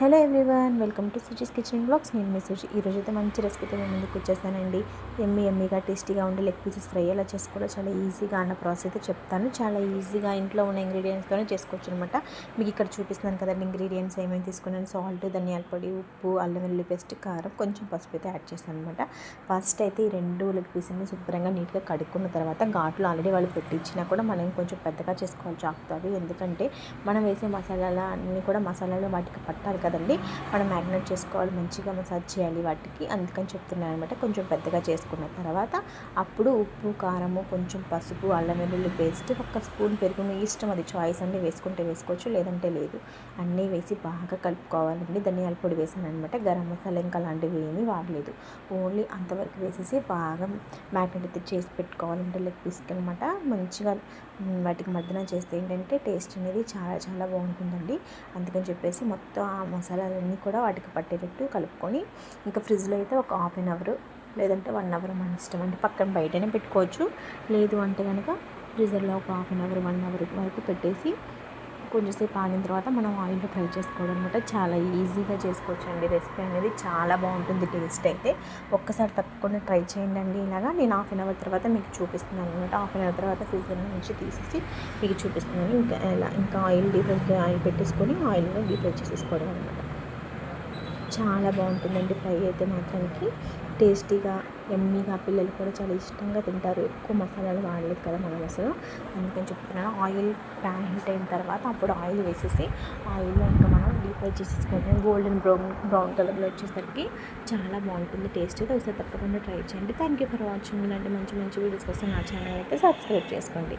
Hello everyone welcome to Suji's kitchen blogs. నేను మీ సుజీ. ఈరోజు అయితే మంచి రెసిపీతో మేము ముందుకు వచ్చేసానండి. ఎమ్మి ఎమ్మిగా టేస్టీగా ఉండే లెగ్ పీసెస్ ఫ్రై ఎలా చేసుకోవాలో చాలా ఈజీగా అన్న ప్రాసెస్ అయితే చెప్తాను. చాలా ఈజీగా ఇంట్లో ఉన్న ఇంగ్రీడియంట్స్తోనే చేసుకోవచ్చు అనమాట మీకు ఇక్కడ చూపిస్తున్నాను కదండి ఇంగ్రీడియంట్స్ ఏమేమి తీసుకున్నాను. సాల్ట్ ధనియాల పొడి ఉప్పు అల్లం వెల్లుల్లి పేస్ట్ కారం కొంచెం పసుపు అయితే యాడ్ చేస్తాను అనమాట ఫస్ట్ అయితే ఈ రెండు లెగ్ పీసెస్ని శుభ్రంగా నీట్గా కడుక్కున్న తర్వాత ఘాట్లో ఆల్రెడీ వాళ్ళు పెట్టించినా కూడా మనం కొంచెం పెద్దగా చేసుకోవాలి చాకుతారు ఎందుకంటే మనం వేసే మసాలాల అన్నీ కూడా మసాలాలు వాటికి పట్టాలి కదా. కదండి? మనం మ్యాగ్నెట్ చేసుకోవాలి మంచిగా మసాజ్ చేయాలి వాటికి. అందుకని చెప్తున్నాను అనమాట కొంచెం పెద్దగా చేసుకున్న తర్వాత అప్పుడు ఉప్పు కారము కొంచెం పసుపు అల్లం వెల్లుల్లి పేస్ట్ ఒక స్పూన్ పెరుగు మీ ఇష్టం అది చాయిస్ అండి వేసుకుంటే వేసుకోవచ్చు లేదంటే లేదు. అన్నీ వేసి బాగా కలుపుకోవాలండి. ధనియాల పొడి వేసాను అనమాట గరం మసాలా ఇంకా అలాంటివి ఏమీ వాడలేదు. ఓన్లీ అంతవరకు వేసేసి బాగా మ్యాగ్నెట్ అయితే చేసి పెట్టుకోవాలంటే లెగ్ పీస్కి అనమాట మంచిగా వాటికి మధ్యన చేస్తే ఏంటంటే టేస్ట్ అనేది చాలా చాలా బాగుంటుందండి. అందుకని చెప్పేసి మొత్తం ఆ మసాలాలన్నీ కూడా వాటికి పట్టేటట్టు కలుపుకొని ఇంకా ఫ్రిడ్జ్లో అయితే ఒక హాఫ్ అన్ అవర్ లేదంటే వన్ అవర్ మన ఇష్టం అంటే పక్కన బయటనే పెట్టుకోవచ్చు. లేదు అంటే కనుక ఫ్రిజర్లో ఒక half an hour one hour వరకు పెట్టేసి కొంచెంసేపు ఆగిన తర్వాత మనం ఆయిల్లో ఫ్రై చేసుకోవడం అనమాట చాలా ఈజీగా చేసుకోవచ్చు అండి రెసిపీ అనేది చాలా బాగుంటుంది టేస్ట్ అయితే. ఒక్కసారి తప్పకుండా ట్రై చేయండి అండి ఇలాగా. నేను హాఫ్ అన్ అవర్ తర్వాత మీకు చూపిస్తున్నాను అనమాట హాఫ్ అన్ అవర్ తర్వాత సీజన్ నుంచి తీసేసి మీకు చూపిస్తున్నాను. ఇంకా ఎలా ఇంకా ఆయిల్ డీప్ ఫ్రై ఆయిల్ పెట్టేసుకొని ఆయిల్లో డీప్ ఫ్రై చేసేసుకోవడం అనమాట చాలా బాగుంటుందండి ఫ్రై అయితే మాత్రానికి. టేస్టీగా ఎమ్మీగా పిల్లలు కూడా చాలా ఇష్టంగా తింటారు. ఎక్కువ మసాలాలు వాడలేదు కదా మనం అసలు. అందుకని చెప్తున్నాను ఆయిల్ ప్యాన్ హీట్ అయిన తర్వాత అప్పుడు ఆయిల్ వేసేసి ఆయిల్లో ఇంకా మనం డీప్ ఫ్రై చేసేసుకోవడం గోల్డెన్ బ్రౌన్ బ్రౌన్ కలర్లో వచ్చేసరికి చాలా బాగుంటుంది టేస్ట్ అయితే ఒకసారి తప్పకుండా ట్రై చేయండి. Thank you for watching. ఇలాంటి మంచి మంచి వీడియోస్ కోసం నా ఛానల్ అయితే సబ్స్క్రైబ్ చేసుకోండి.